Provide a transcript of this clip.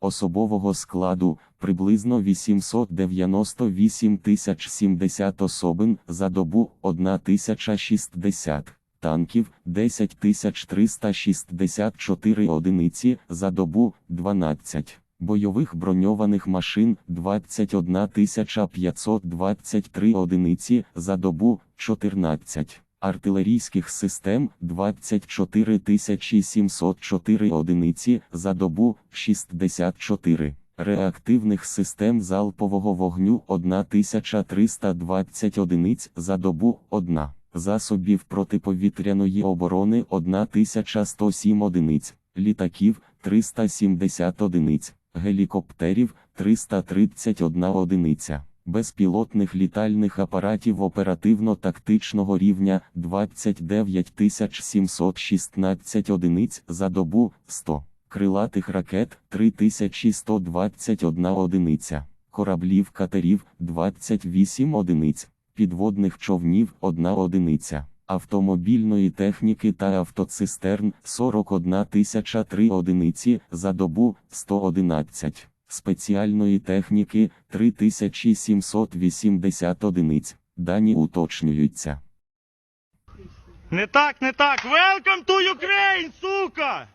особового складу приблизно 898 тисяч 70 особин за добу 1060 танків 10 364 одиниці за добу 12, бойових броньованих машин 21 523 одиниці за добу 14, артилерійських систем 24 704 одиниці за добу 64. Реактивних систем залпового вогню 1320 одиниць за добу 1 засобів протиповітряної оборони 1107 одиниць, літаків 370 одиниць, гелікоптерів 331 одиниця, безпілотних літальних апаратів оперативно-тактичного рівня 29 716 одиниць за добу 100, крилатих ракет 3121 одиниця, кораблів катерів 28 одиниць підводних човнів 1 одиниця, автомобільної техніки та автоцистерн 41 003 одиниці за добу 111, спеціальної техніки 3780 одиниць. Дані уточнюються. Не так, не так. Welcome to Ukraine, сука!